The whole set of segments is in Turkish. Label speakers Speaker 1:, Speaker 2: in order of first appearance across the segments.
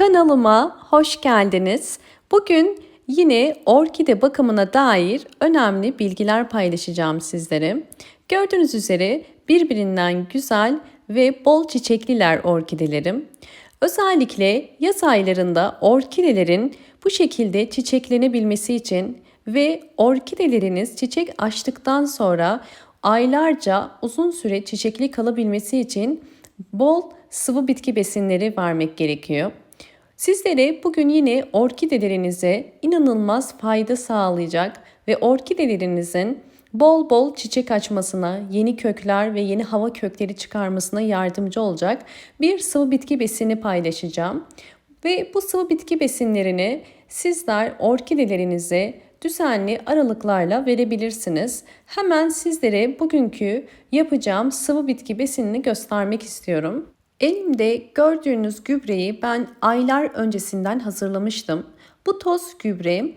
Speaker 1: Kanalıma hoş geldiniz. Bugün yine orkide bakımına dair önemli bilgiler paylaşacağım sizlere. Gördüğünüz üzere birbirinden güzel ve bol çiçekliler orkidelerim. Özellikle yaz aylarında orkidelerin bu şekilde çiçeklenebilmesi için ve orkideleriniz çiçek açtıktan sonra aylarca uzun süre çiçekli kalabilmesi için bol sıvı bitki besinleri vermek gerekiyor. Sizlere bugün yine orkidelerinize inanılmaz fayda sağlayacak ve orkidelerinizin bol bol çiçek açmasına, yeni kökler ve yeni hava kökleri çıkarmasına yardımcı olacak bir sıvı bitki besini paylaşacağım. Ve bu sıvı bitki besinlerini sizler orkidelerinize düzenli aralıklarla verebilirsiniz. Hemen sizlere bugünkü yapacağım sıvı bitki besinini göstermek istiyorum. Elimde gördüğünüz gübreyi ben aylar öncesinden hazırlamıştım. Bu toz gübre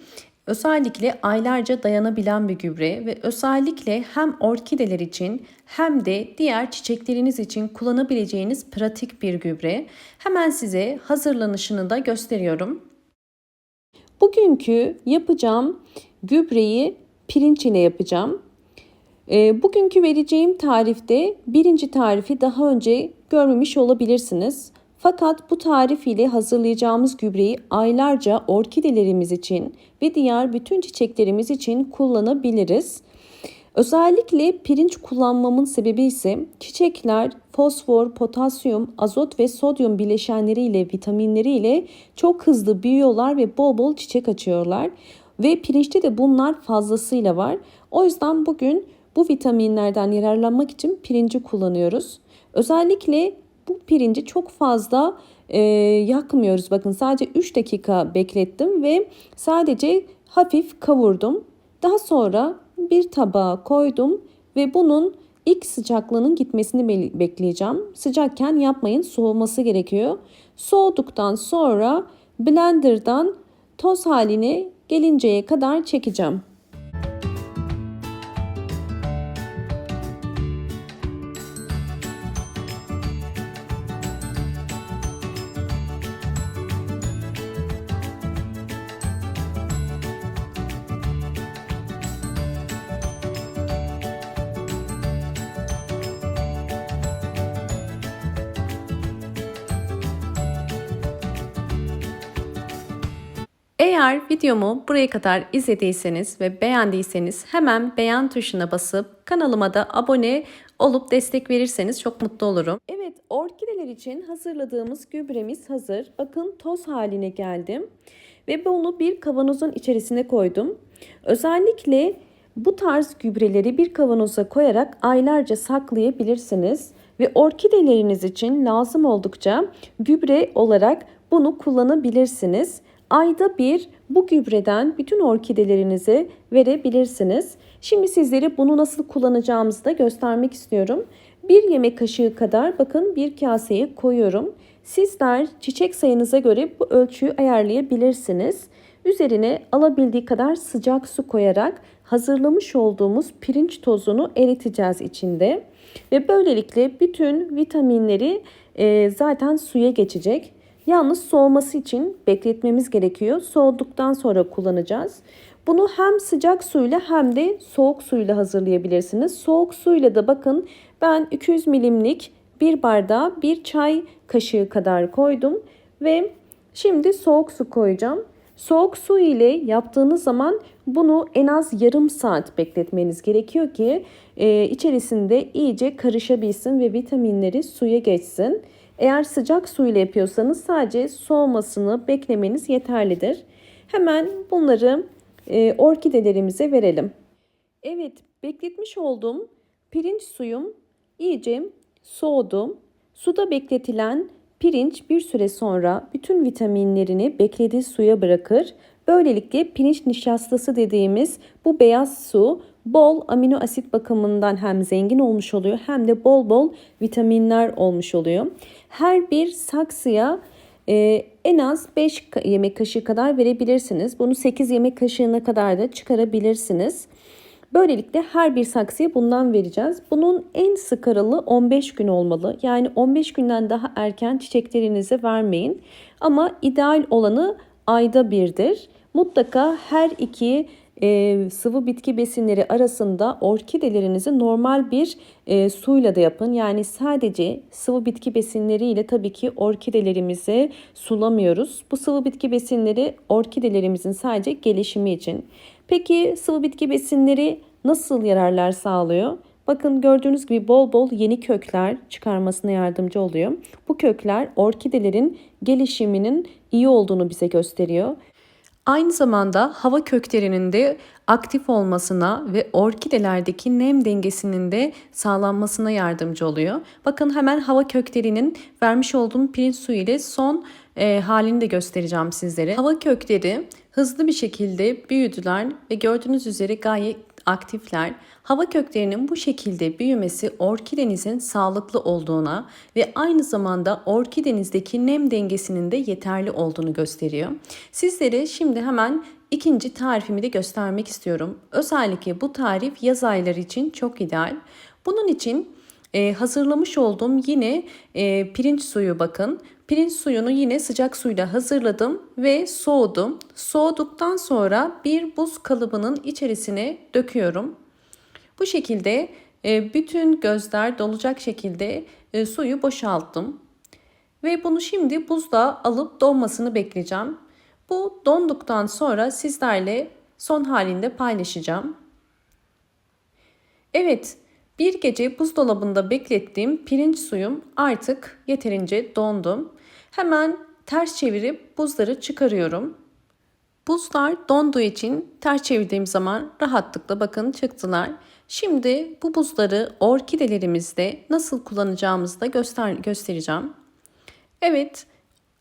Speaker 1: özellikle aylarca dayanabilen bir gübre ve özellikle hem orkideler için hem de diğer çiçekleriniz için kullanabileceğiniz pratik bir gübre. Hemen size hazırlanışını da gösteriyorum. Bugünkü yapacağım gübreyi pirinç ile yapacağım. E, bugünkü vereceğim tarifte birinci tarifi daha önce görmemiş olabilirsiniz. Fakat bu tarif ile hazırlayacağımız gübreyi aylarca orkidelerimiz için ve diğer bütün çiçeklerimiz için kullanabiliriz. Özellikle pirinç kullanmamın sebebi ise çiçekler fosfor, potasyum, azot ve sodyum bileşenleriyle, vitaminleriyle çok hızlı büyüyorlar ve bol bol çiçek açıyorlar. Ve pirinçte de bunlar fazlasıyla var. O yüzden bugün bu vitaminlerden yararlanmak için pirinci kullanıyoruz. Özellikle bu pirinci çok fazla e, yakmıyoruz. Bakın sadece 3 dakika beklettim ve sadece hafif kavurdum. Daha sonra bir tabağa koydum ve bunun ilk sıcaklığının gitmesini bekleyeceğim. Sıcakken yapmayın soğuması gerekiyor. Soğuduktan sonra blenderdan toz haline gelinceye kadar çekeceğim. Eğer videomu buraya kadar izlediyseniz ve beğendiyseniz hemen beğen tuşuna basıp kanalıma da abone olup destek verirseniz çok mutlu olurum. Evet orkideler için hazırladığımız gübremiz hazır. Bakın toz haline geldim ve bunu bir kavanozun içerisine koydum. Özellikle bu tarz gübreleri bir kavanoza koyarak aylarca saklayabilirsiniz ve orkideleriniz için lazım oldukça gübre olarak bunu kullanabilirsiniz. Ayda bir bu gübreden bütün orkidelerinize verebilirsiniz. Şimdi sizlere bunu nasıl kullanacağımızı da göstermek istiyorum. Bir yemek kaşığı kadar bakın bir kaseye koyuyorum. Sizler çiçek sayınıza göre bu ölçüyü ayarlayabilirsiniz. Üzerine alabildiği kadar sıcak su koyarak hazırlamış olduğumuz pirinç tozunu eriteceğiz içinde. Ve böylelikle bütün vitaminleri e, zaten suya geçecek. Yalnız soğuması için bekletmemiz gerekiyor. Soğuduktan sonra kullanacağız. Bunu hem sıcak suyla hem de soğuk suyla hazırlayabilirsiniz. Soğuk suyla da bakın ben 200 milimlik bir bardağa bir çay kaşığı kadar koydum ve şimdi soğuk su koyacağım. Soğuk su ile yaptığınız zaman bunu en az yarım saat bekletmeniz gerekiyor ki e, içerisinde iyice karışabilsin ve vitaminleri suya geçsin. Eğer sıcak su ile yapıyorsanız sadece soğumasını beklemeniz yeterlidir. Hemen bunları e, orkidelerimize verelim. Evet bekletmiş olduğum pirinç suyum iyice soğudu. Suda bekletilen pirinç bir süre sonra bütün vitaminlerini beklediği suya bırakır. Böylelikle pirinç nişastası dediğimiz bu beyaz su bol amino asit bakımından hem zengin olmuş oluyor hem de bol bol vitaminler olmuş oluyor. Her bir saksıya e, en az 5 yemek kaşığı kadar verebilirsiniz. Bunu 8 yemek kaşığına kadar da çıkarabilirsiniz. Böylelikle her bir saksıya bundan vereceğiz. Bunun en sık aralığı 15 gün olmalı. Yani 15 günden daha erken çiçeklerinize vermeyin. Ama ideal olanı ayda birdir. Mutlaka her iki e, sıvı bitki besinleri arasında orkidelerinizi normal bir e, suyla da yapın. Yani sadece sıvı bitki besinleriyle tabii ki orkidelerimizi sulamıyoruz. Bu sıvı bitki besinleri orkidelerimizin sadece gelişimi için. Peki sıvı bitki besinleri nasıl yararlar sağlıyor? Bakın gördüğünüz gibi bol bol yeni kökler çıkarmasına yardımcı oluyor. Bu kökler orkidelerin gelişiminin iyi olduğunu bize gösteriyor. Aynı zamanda hava köklerinin de aktif olmasına ve orkidelerdeki nem dengesinin de sağlanmasına yardımcı oluyor. Bakın hemen hava köklerinin vermiş olduğum pirinç suyu ile son e, halini de göstereceğim sizlere. Hava kökleri hızlı bir şekilde büyüdüler ve gördüğünüz üzere gayet aktifler. Hava köklerinin bu şekilde büyümesi orkidenizin sağlıklı olduğuna ve aynı zamanda orkidenizdeki nem dengesinin de yeterli olduğunu gösteriyor. Sizlere şimdi hemen ikinci tarifimi de göstermek istiyorum. Özellikle bu tarif yaz ayları için çok ideal. Bunun için e, hazırlamış olduğum yine e, pirinç suyu bakın. Pirinç suyunu yine sıcak suyla hazırladım ve soğudum. Soğuduktan sonra bir buz kalıbının içerisine döküyorum. Bu şekilde e, bütün gözler dolacak şekilde e, suyu boşalttım. Ve bunu şimdi buzda alıp donmasını bekleyeceğim. Bu donduktan sonra sizlerle son halinde paylaşacağım. Evet, bir gece buzdolabında beklettiğim pirinç suyum artık yeterince dondu. Hemen ters çevirip buzları çıkarıyorum. Buzlar donduğu için ters çevirdiğim zaman rahatlıkla bakın çıktılar. Şimdi bu buzları orkidelerimizde nasıl kullanacağımızı da göster göstereceğim. Evet,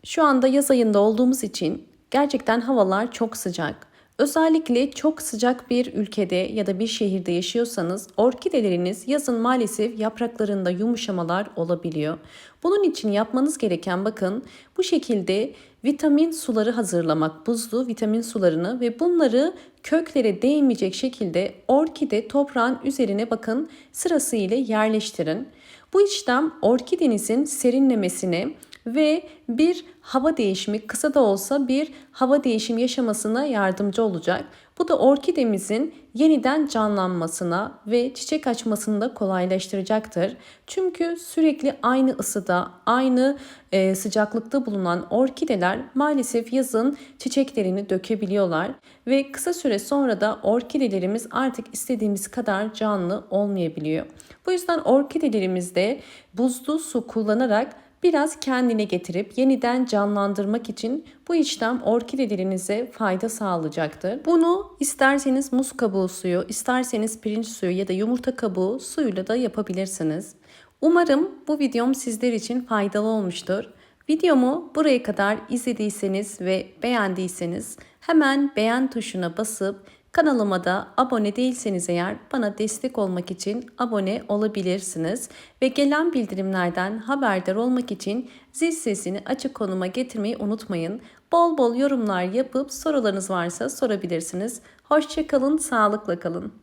Speaker 1: şu anda yaz ayında olduğumuz için gerçekten havalar çok sıcak. Özellikle çok sıcak bir ülkede ya da bir şehirde yaşıyorsanız orkideleriniz yazın maalesef yapraklarında yumuşamalar olabiliyor. Bunun için yapmanız gereken bakın bu şekilde vitamin suları hazırlamak, buzlu vitamin sularını ve bunları köklere değmeyecek şekilde orkide toprağın üzerine bakın sırasıyla yerleştirin. Bu işlem orkidenizin serinlemesine ve bir hava değişimi kısa da olsa bir hava değişimi yaşamasına yardımcı olacak. Bu da orkidemizin yeniden canlanmasına ve çiçek açmasını da kolaylaştıracaktır. Çünkü sürekli aynı ısıda, aynı e, sıcaklıkta bulunan orkideler maalesef yazın çiçeklerini dökebiliyorlar ve kısa süre sonra da orkidelerimiz artık istediğimiz kadar canlı olmayabiliyor. Bu yüzden orkidelerimizde buzlu su kullanarak biraz kendine getirip yeniden canlandırmak için bu işlem orkidelerinize fayda sağlayacaktır. Bunu isterseniz muz kabuğu suyu, isterseniz pirinç suyu ya da yumurta kabuğu suyuyla da yapabilirsiniz. Umarım bu videom sizler için faydalı olmuştur. Videomu buraya kadar izlediyseniz ve beğendiyseniz hemen beğen tuşuna basıp Kanalıma da abone değilseniz eğer bana destek olmak için abone olabilirsiniz ve gelen bildirimlerden haberdar olmak için zil sesini açık konuma getirmeyi unutmayın. Bol bol yorumlar yapıp sorularınız varsa sorabilirsiniz. Hoşçakalın, sağlıkla kalın.